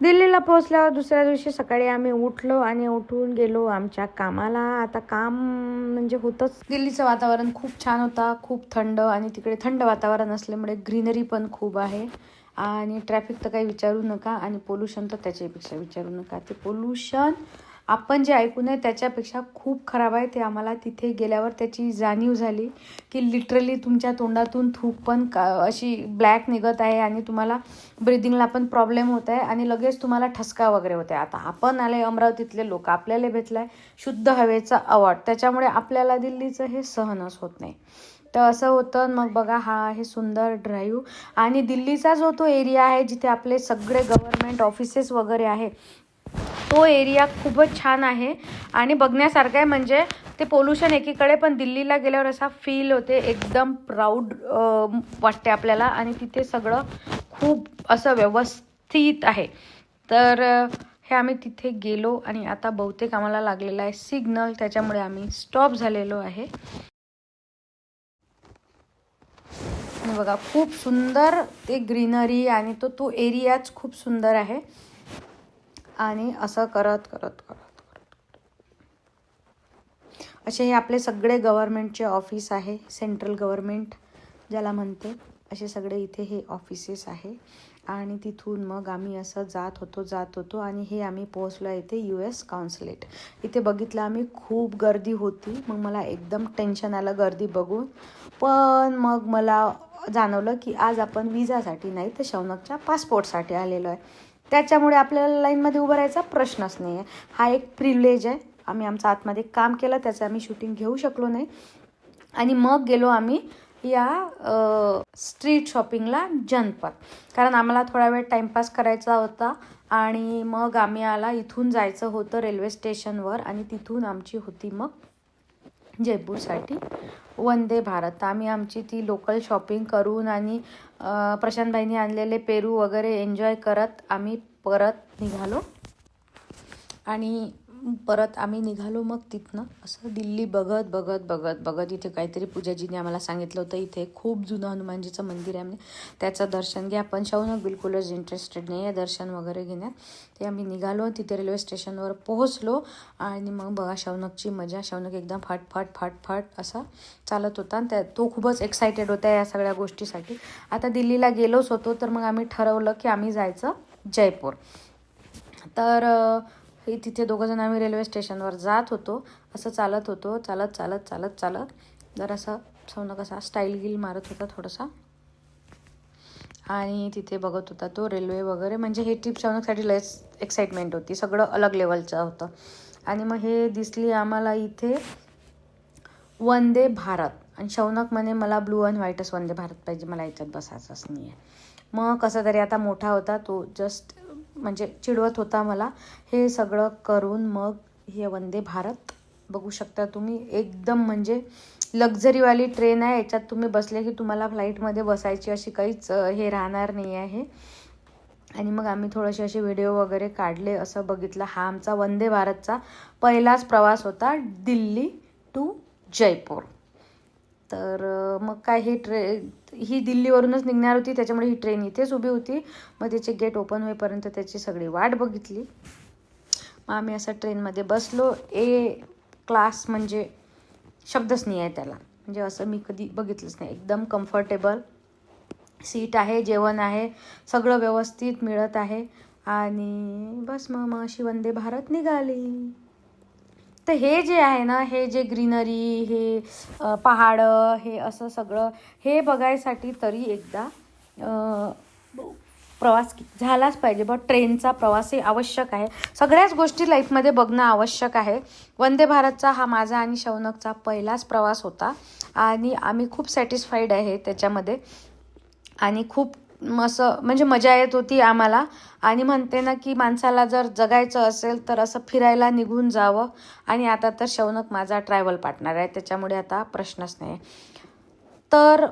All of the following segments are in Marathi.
दिल्लीला पोहोचल्यावर दुसऱ्या दिवशी सकाळी आम्ही उठलो आणि उठून गेलो आमच्या कामाला. आता काम म्हणजे होतंच. दिल्लीचं वातावरण खूप छान होता खूप थंड आणि तिकडे थंड वातावरण असल्यामुळे ग्रीनरी पण खूप आहे. आणि ट्रॅफिक तर काही विचारू नका आणि पोल्युशन तर त्याच्यापेक्षा विचारू नका. ते पोल्युशन आपण जे ऐकून आहे त्याच्यापेक्षा खूप खराब आहे. ते आम्हाला तिथे गेल्यावर त्याची जाणीव झाली की लिटरली तुमच्या तोंडातून थूक पण का अशी ब्लॅक निघत आहे आणि तुम्हाला ब्रिदिंगला पण प्रॉब्लेम होत आहे आणि लगेच तुम्हाला ठसका वगैरे होत आहे. आता आपण आले अमरावतीतले लोक आपल्याला भेटला आहे शुद्ध हवेचा अवॉर्ड त्याच्यामुळे आपल्याला दिल्लीचं हे सहनच होत नाही. तर असं होतं मग बघा हा आहे सुंदर ड्राईव्ह आणि दिल्लीचा जो तो एरिया आहे जिथे आपले सगळे गव्हर्मेंट ऑफिसेस वगैरे आहे तो एरिया खूपच छान आहे. आणि बघण्यासारखं आहे म्हणजे ते पोल्युशन एकीकडे पण दिल्लीला गेल्यावर असा फील होते एकदम प्राऊड वाटते आपल्याला. आणि तिथे सगळं खूप असं व्यवस्थित आहे. तर हे आम्ही तिथे गेलो आणि आता बहुतेक आम्हाला लागलेला आहे सिग्नल त्याच्यामुळे आम्ही स्टॉप झालेलो आहे. बघा खूप सुंदर ते ग्रीनरी आणि तो तो एरियाच खूप सुंदर आहे. आणि असं करत करत करत करत. असे हे आपले सगळे गव्हर्मेंटचे ऑफिस आहे सेंट्रल गव्हर्मेंट ज्याला म्हणते असे सगळे इथे हे ऑफिसेस आहे. आणि तिथून मग आम्ही असं जात होतो जात होतो आणि हे आम्ही पोहोचलो इथे यू एस काउन्सिलेट इथे बघितलं आम्ही खूप गर्दी होती. मग मला एकदम टेन्शन आलं गर्दी बघून. पण मग मला जाणवलं की आज आपण विजासाठी नाही तर शौनकच्या पासपोर्टसाठी आलेलो आहे. त्याच्यामुळे आपल्याला लाईनमध्ये उभं राहायचा प्रश्नच नाही आहे हा एक प्रिव्हिलेज आहे. आम्ही आमचं आतमध्ये काम केलं त्याचं आम्ही शूटिंग घेऊ शकलो नाही. आणि मग गेलो आम्ही या स्ट्रीट शॉपिंगला जनपद. कारण आम्हाला थोडा वेळ टाईमपास करायचा होता. आणि मग आम्ही आला इथून जायचं होतं रेल्वे स्टेशनवर आणि तिथून आमची होती मग जयपूरसाठी. वंदे भारत. आम्ही आमची ती लोकल शॉपिंग करून आणि प्रशांतबाईंनी आणलेले पेरू वगैरे एन्जॉय करत आम्ही परत निघालो. आणि परत आम्ही निघालो मग तिथनं. असं दिल्ली बघत बघत बघत बघत इथे काहीतरी पूजाजीने आम्हाला सांगितलं होतं. इथे खूप जुनं हनुमानजीचं मंदिर आहे म्हणजे त्याचं दर्शन घ्या. पण शाहून बिलकुलच इंटरेस्टेड नाही आहे दर्शन वगैरे घेण्यात. ते आम्ही निघालो. तिथे रेल्वे स्टेशनवर पोहोचलो. आणि मग बघा शौनकची मजा. शौनक एकदम फाट फाट फाट फाट असा चालत होता. आणि त्या तो खूपच एक्सायटेड होता या सगळ्या गोष्टीसाठी. आता दिल्लीला गेलोच होतो तर मग आम्ही ठरवलं की आम्ही जायचं जयपूर. तर हे तिथे दोघंजण आम्ही रेल्वे स्टेशनवर जात होतो. असं चालत होतो. चालत चालत चालत चालत. जरासा सौन असा स्टाईल गिल मारत होता थोडासा. आणि तिथे बघत होता तो रेल्वे वगैरे. म्हणजे हे ट्रिप सौनकसाठी लयच एक्साइटमेंट होती. सगळं अलग लेवलचं होतं. आणि मग हे दिसली आम्हाला इथे वंदे भारत. आणि शौनक म्हणे मला ब्लू अँड व्हाईटच वंदे भारत पाहिजे. मला याच्यात बसायचंच नाही आहे मग कसं तरी आता मोठा होता तो जस्ट म्हणजे चिडवत होता मला. हे सगळं करून मग हे वंदे भारत. बघू शकता तुम्ही एकदम म्हणजे लक्झरीवाली ट्रेन आहे. याच्यात तुम्ही बसले की तुम्हाला फ्लाईटमध्ये बसायची अशी काहीच हे राहणार नाही आहे. आणि मग आम्ही थोडेसे असे व्हिडिओ वगैरे काढले असं बघितलं. हा आमचा वंदे भारतचा पहिलाच प्रवास होता दिल्ली टू जयपूर. तर मग काय ही ट्रे ही दिल्लीवरूनच निघणार होती त्याच्यामुळे ही ट्रेन इथेच उभी होती. मग त्याचे गेट ओपन होईपर्यंत त्याची सगळी वाट बघितली. मग आम्ही असं ट्रेनमध्ये बसलो. ए क्लास म्हणजे शब्दच नाही आहे त्याला. म्हणजे असं मी कधी बघितलंच नाही. एकदम कम्फर्टेबल सीट आहे जेवण आहे सगळं व्यवस्थित मिळत आहे. आणि बस मग मग अशी वंदे भारत निघाली. तर हे जे आहे ना हे जे ग्रीनरी हे पहाडं हे असं सगळं हे बघायसाठी तरी एकदा प्रवास झालाच पाहिजे. बट ट्रेनचा प्रवास हे आवश्यक आहे. सगळ्याच गोष्टी लाईफमध्ये बघणं आवश्यक आहे. वंदे भारतचा हा माझा आणि शौनकचा पहिलाच प्रवास होता. आणि आम्ही खूप सॅटिस्फाईड आहे त्याच्यामध्ये. आणि खूप असं म्हणजे मजा येत होती आम्हाला. आणि म्हणते ना की माणसाला जर जगायचं असेल तर असं फिरायला निघून जावं. आणि आता तर शौनक माझा ट्रॅव्हल पार्टनर आहे त्याच्यामुळे आता प्रश्नच नाही. तर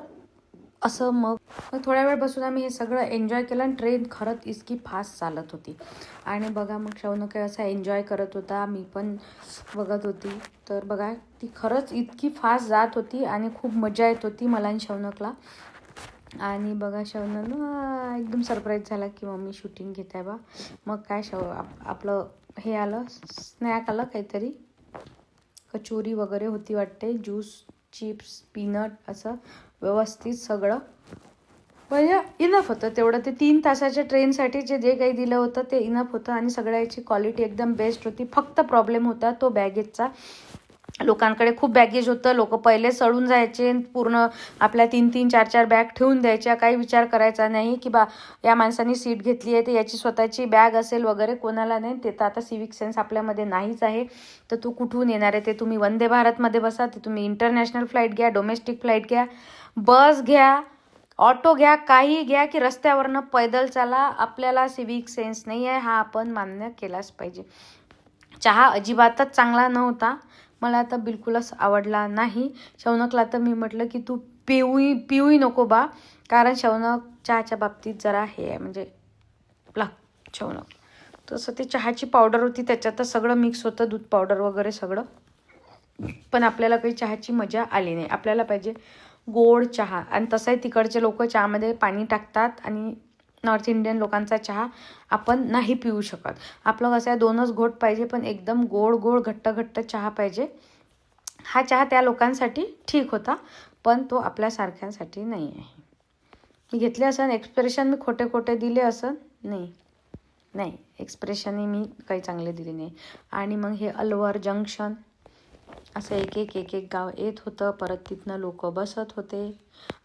असं मग मग थोड्या वेळ बसून आम्ही हे सगळं एन्जॉय केलं आणि ट्रेन खरंच इतकी फास्ट चालत होती. आणि बघा मग शौनक असा एन्जॉय करत होता मी पण बघत होती. तर बघा ती खरंच इतकी फास्ट जात होती आणि खूप मजा येत होती मला आणि शौनकला. आणि बघा शवनं ना एकदम सरप्राईज झाला की मम्मी शूटिंग घेत आहे बा. मग काय शव आप आपलं हे आलं स्नॅक आलं काहीतरी. कचोरी वगैरे होती वाटते ज्यूस चिप्स पीनट असं व्यवस्थित सगळं. म्हणजे इनफ होतं तेवढं. ते तीन तासाच्या ट्रेनसाठी जे जे काही दिलं होतं ते इनफ होतं आणि सगळ्याची क्वालिटी एकदम बेस्ट होती. फक्त प्रॉब्लेम होता तो बॅगेजचा लोकांकडे खूप बॅगेज होतं. लोक पहिले सडून जायचे पूर्ण आपल्या तीन तीन चार चार बॅग ठेवून द्यायच्या. काही विचार करायचा नाही की बा या माणसाने सीट घेतली आहे तर याची स्वतःची बॅग असेल वगैरे कोणाला नाही. ते तर आता सिविक सेन्स आपल्यामध्ये नाहीच आहे. तर तू कुठून येणार आहे? ते तुम्ही वंदे भारतमध्ये बसा ते तुम्ही इंटरनॅशनल फ्लाईट घ्या डोमेस्टिक फ्लाईट घ्या बस घ्या ऑटो घ्या काही घ्या की रस्त्यावरनं पैदल चाला. आपल्याला सिविक सेन्स नाही आहे. हा आपण मान्य केलाच पाहिजे. चहा अजिबातच चांगला नव्हता. मला आता बिलकुलच आवडला नाही. शौनकला तर मी म्हटलं की तू पिऊही पिऊही नको बा. कारण शौनक चहाच्या बाबतीत जरा हे आहे म्हणजे ला शौनक. तसं ते चहाची पावडर होती त्याच्यातच सगळं मिक्स होतं दूध पावडर वगैरे सगळं. पण आपल्याला काही चहाची मजा आली नाही. आपल्याला पाहिजे गोड चहा. आणि तसंही तिकडचे लोक चहामध्ये पाणी टाकतात आणि नॉर्थ इंडियन लोकांचा चहा आपण नाही पिऊ शकत. आपलं कसं आहे दोनच घोट पाहिजे पण एकदम गोड गोड घट्ट घट्ट चहा पाहिजे. हा चहा त्या लोकांसाठी ठीक होता पण तो आपल्यासारख्यांसाठी नाही आहे. मी घेतले असं एक्सप्रेशन मी खोटे खोटे दिले असं नाही. नाही एक्सप्रेशनही मी काही चांगले दिले नाही. आणि मग हे अलवर जंक्शन असं एक एक एक एक गाव येत होतं. परत तिथनं लोक बसत होते.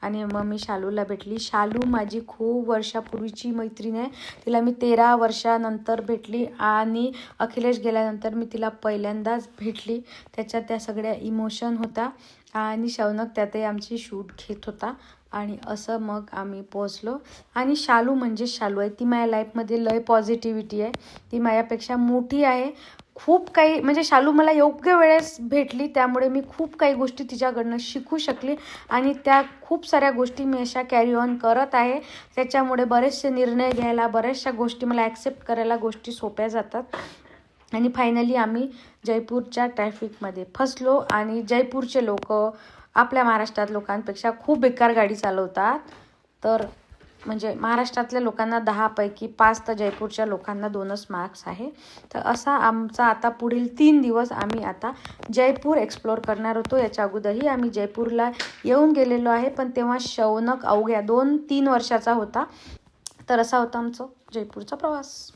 आणि मग मी शालूला भेटली. शालू माझी खूप वर्षापूर्वीची मैत्रीण आहे. तिला मी तेरा वर्षानंतर भेटली आणि अखिलेश गेल्यानंतर मी तिला पहिल्यांदाच भेटली. त्याच्यात त्या सगळ्या इमोशन होता आणि शौनक त्यातही आमची शूट घेत होता. आणि असं मग आम्ही पोचलो आणि शालू म्हणजे शालू आहे. ती माझ्या लाईफमध्ये लय पॉझिटिव्हिटी आहे. ती माझ्यापेक्षा मोठी आहे. खूप काही म्हणजे शालू मला योग्य वेळेस भेटली त्यामुळे मी खूप काही गोष्टी तिच्याकडनं शिकू शकली आणि त्या खूप साऱ्या गोष्टी मी अशा कॅरी ऑन करत आहे. त्याच्यामुळे बरेचसे निर्णय घ्यायला बऱ्याचशा गोष्टी मला ॲक्सेप्ट करायला गोष्टी सोप्या जातात. आणि फायनली आम्ही जयपूरच्या ट्रॅफिकमध्ये फसलो आणि जयपूरचे लोक आपल्या महाराष्ट्रात लोकांपेक्षा खूप बेकार गाडी चालवतात. तर म्हणजे महाराष्ट्रातल्या लोकांना दहापैकी पाच तर जयपूरच्या लोकांना दोनच मार्क्स आहे. तर असा आमचा आता पुढील तीन दिवस आम्ही आता जयपूर एक्सप्लोअर करणार होतो. याच्या अगोदरही आम्ही जयपूरला येऊन गेलेलो आहे. पण तेव्हा शौनक अवघ्या दोन तीन वर्षाचा होता. तर असा होता आमचा जयपूरचा प्रवास.